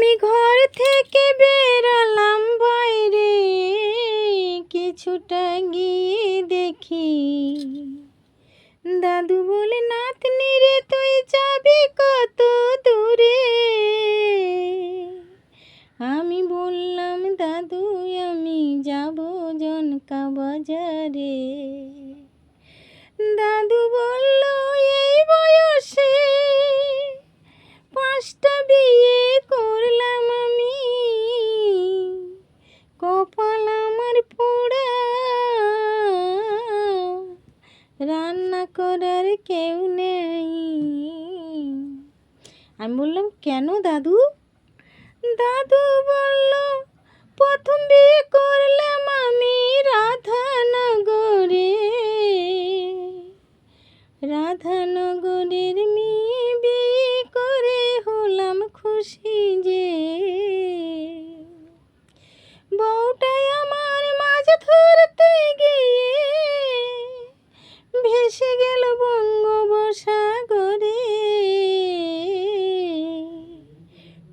আমি ঘর থেকে বেরালাম বাইরে, কিছুটা গিয়ে দেখি। দাদু বলে, নাতনি রে, তুই যাবি কত দূরে? আমি বললাম, দাদু, আমি যাব জনকা বাজারে। দাদু বলল, এই বয়সে পাঁচটা বিয়ে আমি বললাম কেন দাদু? দাদু বলল প্রথম বিয়ে করলাম আমি রাধানগরে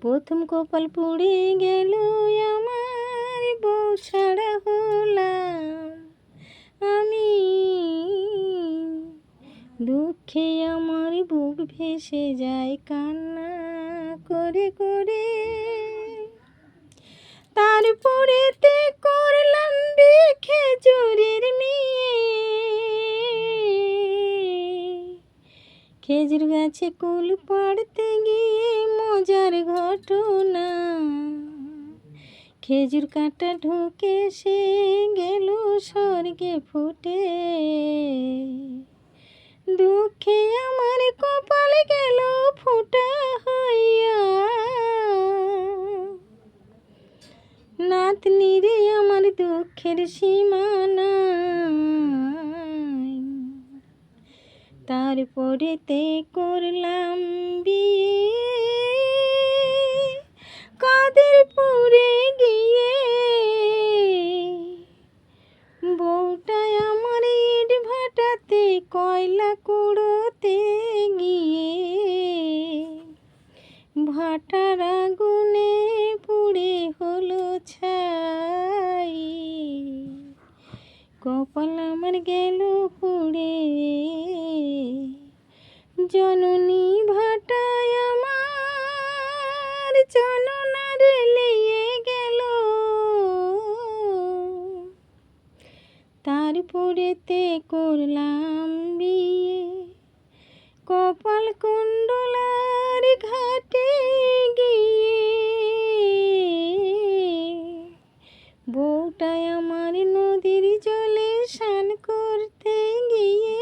প্রথম কপাল পুড়ে গেল, আমার বউ হলাম আমি। দুঃখে আমার বুক ভেসে যায় কান্না করে করে। তারপরেতে করলাম বিয়ে খেজুরের মেয়ে খেজুর গাছে কুল পাড়তে গিয়ে মজার ঘটনা। খেজুর কাটা ঢুকে সে গেল স্বর্গে ফুটে। দুঃখে আমার কপাল গেল ফুটা হইয়া। নাতনি রে আমার দুঃখের সীমানা। তারপরেতে করলাম বিয়ে। কাদেরপুরে গিয়ে? বউটায় আমার ইট ভাটাতে কয়লা কুড়োতে করলাম বিয়ে। কপাল কুণ্ডলার ঘাটে গিয়ে। বউটাই আমার নদীর জলে স্নান করতে গিয়ে।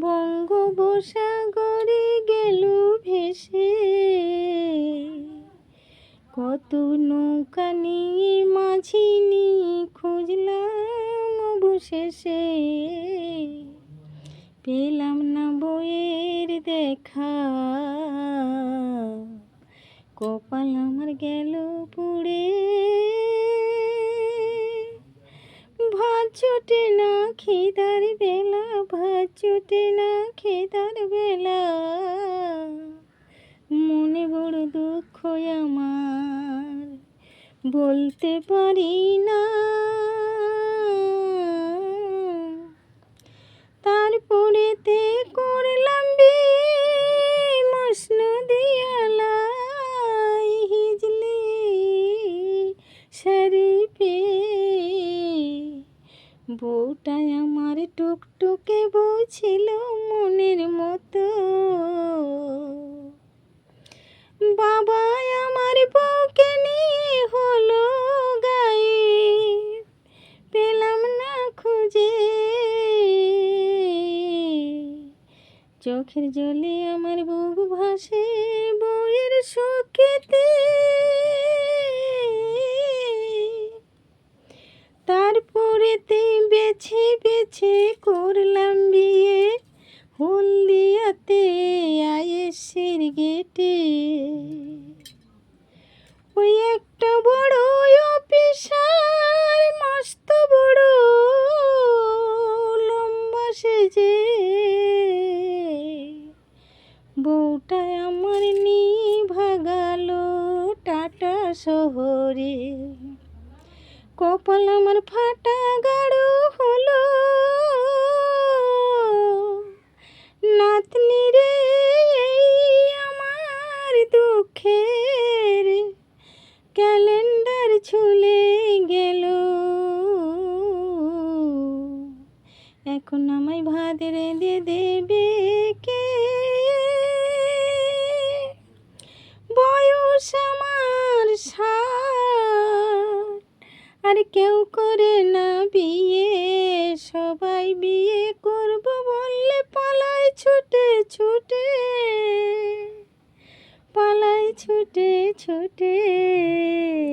বঙ্গোপসাগরে গেল ভেসে। কত নৌকা নিয়ে মাঝি নিয়ে খুঁজলাম। অবশেষে পেলাম না বইয়ের দেখা। কপাল আমার গেল পুড়ে। ভাত জোটে না, খিদার বেলা। ভাত জোটে না, খিদার বেলা। মনে বড় দুঃখ আমার। বলতে পারি না। করলাম বিয়ে মসনদি আলাই হিজলি, শরীফে। বউটাই আমার টুকটুকে বউ ছিল মনের মতো। বাবা আমার বউকে নিয়ে চোখের জলে আমার বুক ভাসে বইয়ের শোকেতে তারপরেতে বেছে বেছে করলাম বিয়ে হলদিয়াতে আয়েসের গেটে। ওই একটা বড় অফিসার, মস্ত বড়, লম্বা সেজে কপাল আমার ফাটা গাড়ু হলো। নাতনি রে আমার দুঃখের ক্যালেন্ডার ঝুলে গেল। এখন আমায় ভাত রেঁধে দেবে সবাই বিয়ে করব বললে পালাই ছুটে ছুটে পালাই ছুটে ছুটে।